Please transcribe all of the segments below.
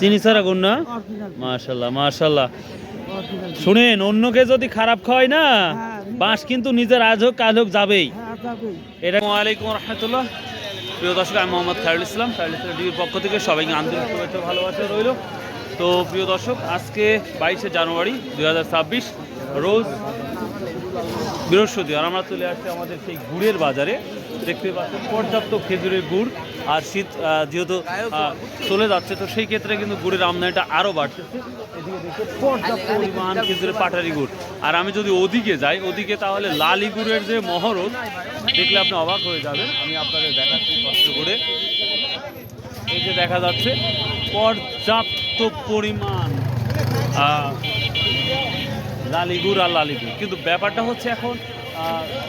চিনি ছাড়া গুড় না মাশাল্লাহ মাশাল্লাহ। শুনেন অন্যকে যদি খারাপ খাওয়ায় না হ্যাঁ। বাঁশ কিন্তু নিজের আজ হোক কাল হোক যাবেই। হ্যাঁ এটা আলাইকুম রহমতুল্লাহ। প্রিয় দর্শক আমি মোহাম্মদ খায়রুল ইসলাম। খায়রুল ইসলাম টিভির পক্ষ থেকে সবাইকে আন্তরিক শুভেচ্ছা ভালোবাসা রইল। তো প্রিয় দর্শক আজকে বাইশে জানুয়ারি দুই হাজার ছাব্বিশ রোজ বৃহস্পতিবার আমরা চলে আসছি আমাদের সেই গুড়ের বাজারে। দেখতে পাচ্ছেন পর্যাপ্ত খেজুরের গুড়। আর শীত যেহেতু চলে যাচ্ছে, তো সেই ক্ষেত্রে কিন্তু গুড়ের আমদানিটা আরও দেখতে পর্যাপ্ত পরিমাণ খেজুরের পাটারি গুড়। আর আমি যদি ওদিকে যাই, ওদিকে তাহলে লালি গুড়ের যে মহরত, দেখলে আপনি অবাক হয়ে যাবেন। আমি আপনাদের দেখাচ্ছি কষ্ট করে। এই যে দেখা যাচ্ছে, পর্যাপ্ত পরিমাণ লালিগুড় আর লালিগুড় কিন্তু ব্যাপারটা হচ্ছে এখন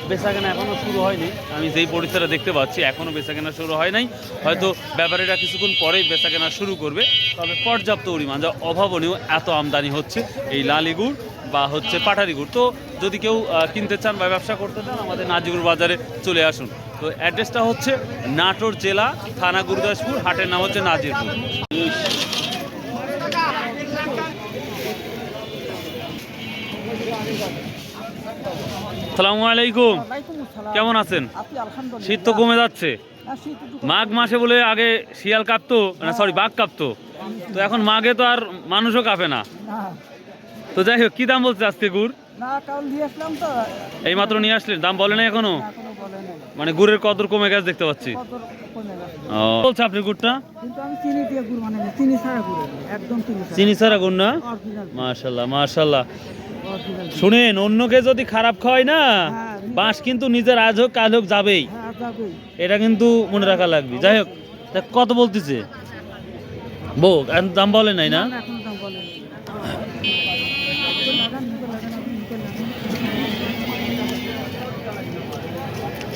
বেচাকেনা এখনও শুরু হয়নি। আমি যেই পরিসরে দেখতে পাচ্ছি এখনও বেচাকেনা শুরু হয় নাই। হয়তো ব্যাপারীরা কিছুক্ষণ পরেই বেচাকেনা শুরু করবে। তবে পর্যাপ্ত পরিমাণ যা অভাবনীয় এত আমদানি হচ্ছে এই লালিগুড় বা হচ্ছে পাটারি গুড় তো যদি কেউ কিনতে চান বা ব্যবসা করতে চান, আমাদের নাজিগুর বাজারে চলে আসুন। তো অ্যাড্রেসটা হচ্ছে নাটোর জেলা, থানা গুরুদাসপুর, হাটের নাম হচ্ছে নাজিরপুর। সালামু আলাইকুম। কেমন আছেন? শীত তো কমে যাচ্ছে। হ্যাঁ, মাঘ মাসে বলে আগে শিয়াল কাঁপতো না সরি বাঘ কাঁপতো। তো এখন মাঘে তো আর মানুষও কাঁপে না। তো যাই হোক কি দাম বলছে আজকে গুড়? এই মাত্র নিয়ে আসলেন? দাম বলে না এখনও মানে গুড়ের কদর কমে গেছে দেখতে পাচ্ছি। বলছে আপনি গুড়টা? চিনি মানে ছাড়া গুড় না? মাশাল্লাহ অরিজিনাল শুনেন অন্যকে যদি খারাপ খাওয়ায় না হ্যাঁ। বাঁশ কিন্তু নিজের আজ হোক কাল হোক যাবেই। হ্যাঁ এটা কিন্তু মনে রাখা লাগবে। যাই হোক কত বলতেছে? বউ দাম বলে নাই না।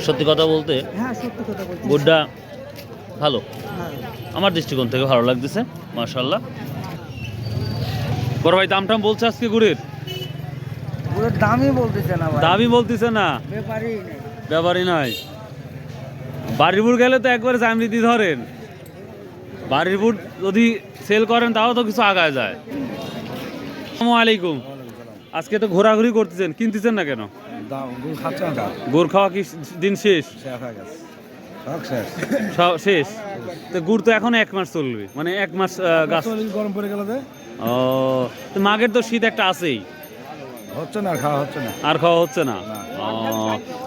সত্যি কথা বলতে হ্যাঁ বলছি গুড়টা ভালো। হ্যাঁ। আমার দৃষ্টিকোণ থেকে ভালো লাগতেছে মাশাল্লাহ বড় ভাই দাম টাম বলছে আজকে গুড়ের? দামই বলতেছে না দামই বলতেছে না। ব্যাপারই ব্যাপারই নাই। বাড়ির বুড় গেলে তো একবারে জামরিতি ধরেন। বাড়ির বুড় যদি সেল করেন তাও তো কিছু আগায় যায়। আসসালামু আলাইকুম। আজকে তো ঘোরাঘুরি করতেছেন কিনতেছেন না কেন? গুড় খাওয়া কি দিন শেষ? শেষ তো গুড় তো এখন এক মাস চলবে। মানে এক মাস গাছ গরম পড়ে গেল ও তো মাঘের তো শীত একটা আছেই। হচ্ছে না খাওয়া হচ্ছে না। আর খাওয়া হচ্ছে না?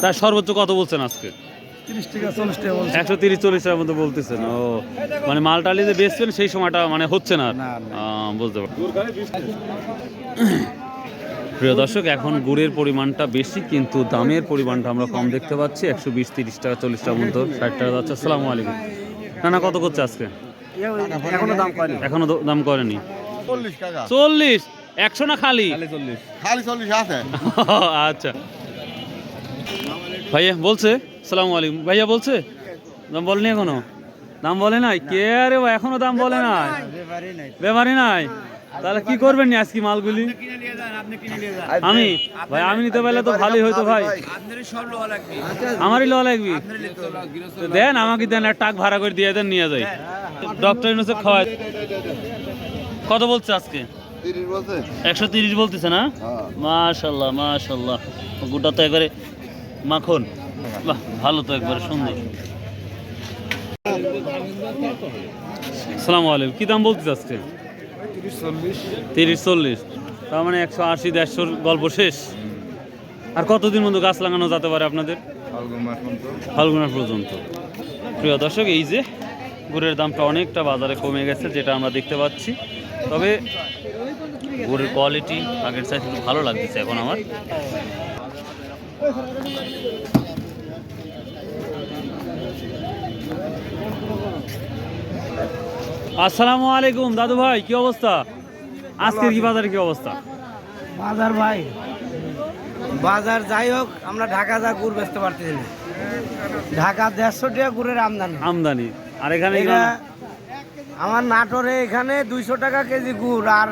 তার সর্বোচ্চ কত বলছেন আজকে? একশো তিরিশ চল্লিশ টাকার মতো বলতেছেন ও। মানে মালটালি যে বেচছেন সেই সময়টা মানে হচ্ছে না বুঝতে পারছি। প্রিয় দর্শক এখন গুড়ের পরিমাণটা বেশি কিন্তু দামের পরিমাণটা আমরা কম দেখতে পাচ্ছি। একশো বিশ তিরিশ টাকা চল্লিশ টাকা মতো ষাট টাকা যাচ্ছে। আসসালামু আলাইকুম। না না কত করছে আজকে? এখনও দাম কয়নি এখনও দাম করেনি? চল্লিশ টাকা। চল্লিশ? একশো না খালি খালি চল্লিশ আছে আচ্ছা ভাইয়া বলছে সালাম আলাইকুম ভাইয়া বলছে দাম বলেনি এখনও দাম বলে নাই কে আরে এখনও দাম বলে নাই ব্যাপারই নাই তাহলে কি করবেন নি আজকে মালগুলি আমি ভাই আমি নিতে পারলে তো ভালোই হইতো ভাই আমারই ল লাগবি তো দেন আমাকে দেন এক টাক ভাড়া করে দিয়ে দেন নিয়ে যাই ডক্টর ইউনুসে খাওয়াই কত বলছে আজকে একশো তিরিশ বলতেছে না? হ্যাঁ। মাশাল্লাহ মাশাল্লাহ গোটা তো একবারে মাখন। বাহ ভালো তো একবারে সুন্দর। সালাম আলাইকুম। কি দাম বলতেছে আজকে? তিরিশ চল্লিশ। তার মানে একশো আশি দেড়শোর গল্প শেষ। আর কতদিন মতো গাছ লাগানো যেতে পারে আপনাদের? ফাল্গুন মাস ফাল্গুনার পর্যন্ত। প্রিয় দর্শক এই যে গুড়ের দামটা অনেকটা বাজারে কমে গেছে যেটা আমরা দেখতে পাচ্ছি। তবে গুড়ের কোয়ালিটি আগের চাইতে একটু ভালো লাগতেছে এখন আমার। আসসালামু আলাইকুম দাদু ভাই কি অবস্থা? আজকের কি বাজারে কি অবস্থা? বাজার ভাই বাজার যাই হোক আমরা ঢাকা যা গুড় বেচতে পারতেছি না। ঢাকা দেড়শো টাকা গুড়ের আমদানি। আমদানি আর এখানে আমার নাটোরে এখানে দুইশো টাকা কেজি গুড় আর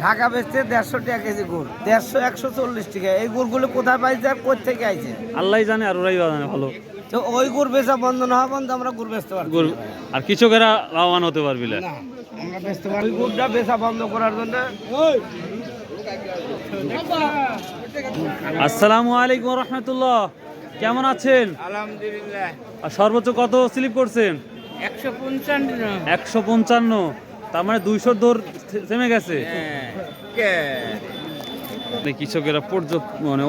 ঢাকা বেচতে দেড়শো টাকা কেজি গুড়। দেড়শো একশো চল্লিশ টাকা। এই গুড়গুলো কোথায় পাইছে আর কোথা থেকে আইছে? আল্লাহ জানে আর ওরাই জানে ভালো। তো ওই গুড় বেচা বন্ধ না হওয়া পর্যন্ত আমরা গুড় বেচতে পারব গরু- আর কৃষকেরা লাভবান হতে পারবি না। আমরা বেচতে পারব ওই গুড়টা বেচা বন্ধ করার জন্য আসসালামু আলাইকুম রহমতুল্লাহ। কেমন আছেন? আলহামদুলিল্লাহ। আর সর্বোচ্চ কত স্লিপ করছেন? একশো পঞ্চান্ন। একশো পঞ্চান্ন। তার মানে দুইশোর থে- থেমে গেছে। মানে কৃষকেরা পর্যন্ত মানে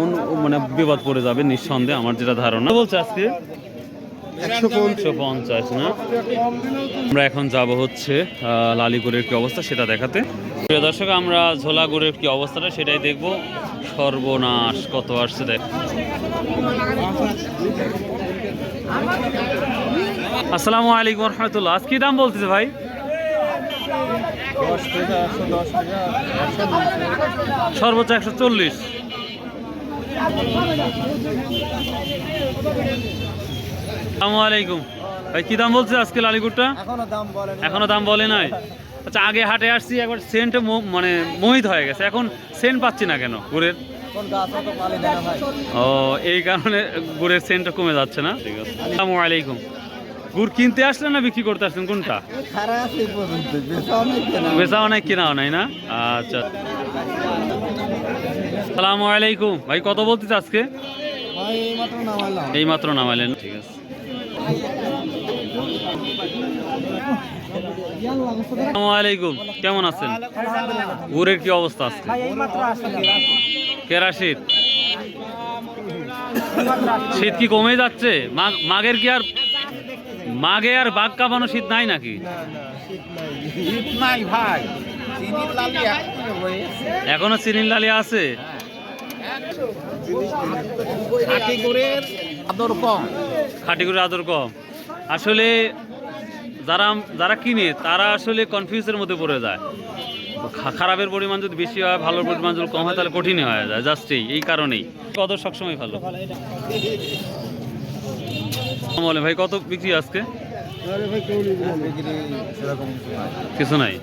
মানে বিবাদ পড়ে যাবে নিঃসন্দেহে আমার যেটা ধারণা। বলছে আজকে? একশো পঞ্চাশ। না? আমরা এখন যাব হচ্ছে লালিগুড়ের কি অবস্থা সেটা দেখাতে। প্রিয় দর্শক আমরা ঝোলাগুড়ের কি অবস্থাটা সেটাই দেখব। সর্বনাশ কত আসছে দেখ। আসসালামু আলাইকুম রহমতুল্লাহ। আজ কি দাম বলতেছে ভাই? সর্বোচ্চ একশো চল্লিশ। আসসালামু আলাইকুম। ভাই কি দাম বলছে আজকে লালিগুড়টা এখনও দাম বলে নাই। আচ্ছা আগে হাটে আসছি একবার সেন্ট মানে মোহিত হয়ে গেছে। এখন সেন্ট পাচ্ছি না কেন গুড়ের? ও এই কারণে গুড়ের সেন্টটা কমে যাচ্ছে না? ঠিক আছে। আসসালামু আলাইকুম। গুড় কিনতে আসলেন না, বিক্রি করতে আসলেন? কোনটা? কেনা নাই কেনাও নাই না? আচ্ছা। সালামু আলাইকুম। ভাই, কত বলতেছে আজকে? এই মাত্র নামাইলেন। ঠিক আছে। আলাইকুম। কেমন আছেন? গুড়ের কি অবস্থা আছে এই মাত্র আসলে কেরা শীত কি কমে যাচ্ছে? মাঘ- মাঘের কি আর মাঘে আর বাঘ কাঁপানো শীত নাই নাকি? এখনও চিনির লালি আছে? আদর কম। খাটি করে আদর কম। আসলে যারা যারা কিনে তারা আসলে কনফিউজের মধ্যে পড়ে যায়। খারাপের পরিমাণ যদি বেশি হয় ভালোর পরিমাণ যদি কম হয় তাহলে কঠিনই হয়ে যায় জাস্ট এই কারণেই। কত সবসময় ভালো। বলে ভাই কত বিক্রি আজকে? কিছু নাই?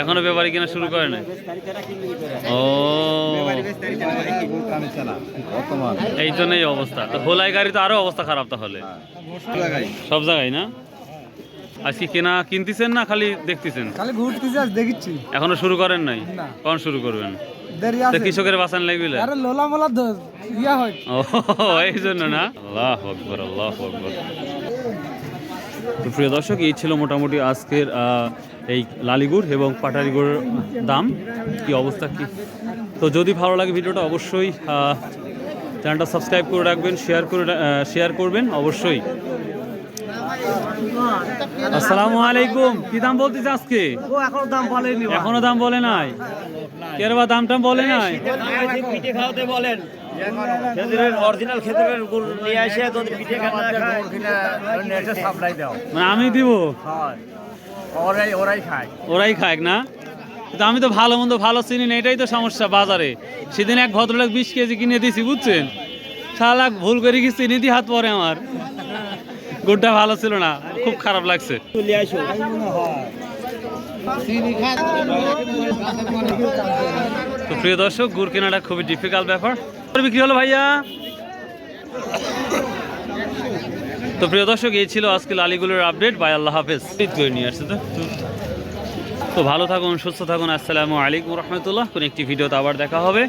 এখনও ব্যাপারী কিনা শুরু করে নাই? ও। এই জন্যই অবস্থা। তো হোলাই গাড়ি তো আরও অবস্থা খারাপ তাহলে। সব জায়গায় না? আজকে কেনা কিনতেছেন না খালি দেখতেছেন? খালি ঘুরতেছি আজ দেখিচ্ছি। এখনও শুরু করেন নাই? কখন শুরু করবেন? দেরি কৃষকের বাসান লাগবে। আরে লোলা মোলা ইয়া হয়। ও এই জন্য না? আল্লাহ আকবর আল্লাহ আকবর। তো প্রিয় দর্শক এই ছিল মোটামুটি আজকের এই লালিগুড় এবং পাটারিগুড়ের দাম। কি অবস্থা কি? তো যদি ভালো লাগে ভিডিওটা অবশ্যই চ্যানেলটা সাবস্ক্রাইব করে রাখবেন শেয়ার করে শেয়ার করবেন অবশ্যই। আসসালামু আলাইকুম। কি দাম বলতেছে আজকে? এখনও দাম বলেনি এখনও দাম বলে নাই? দাম টাম বলে নাই? পিঠে খাওয়াতে বলেন। খেজুরের অরিজিনাল খেজুরের গুড় নিয়ে এসে যদি পিঠে খাওয়া নেটে সাপ্লাই দাও। মানে আমি দিব? ওরাই ওরাই খায়। ওরাই খায় না? কিন্তু আমি তো ভালো মন্দ ভালো চিনি না এটাই তো সমস্যা বাজারে। সেদিন এক ভদ্রলোক বিশ কেজি কিনে দিয়েছি বুঝছেন? শালাক ভুল করে কি চিনি দিয়ে হাত পরে আমার? গুড়টা ভালো ছিল না খুব খারাপ লাগছে। চলে আসো। তো প্রিয় দর্শক, গুড় কেনাটা খুবই ডিফিকাল্ট ব্যাপার। বিক্রি হলো ভাইয়া? তো প্রিয় দর্শক, এই ছিল আজকে লালিগুলোর আপডেট বাই আল্লাহ হাফেজ। করে নিয়ে আসছে, তো? তো ভালো থাকুন, সুস্থ থাকুন। আসসালামু আলাইকুম রহমতুল্লাহ। কোন একটি ভিডিওতে আবার দেখা হবে।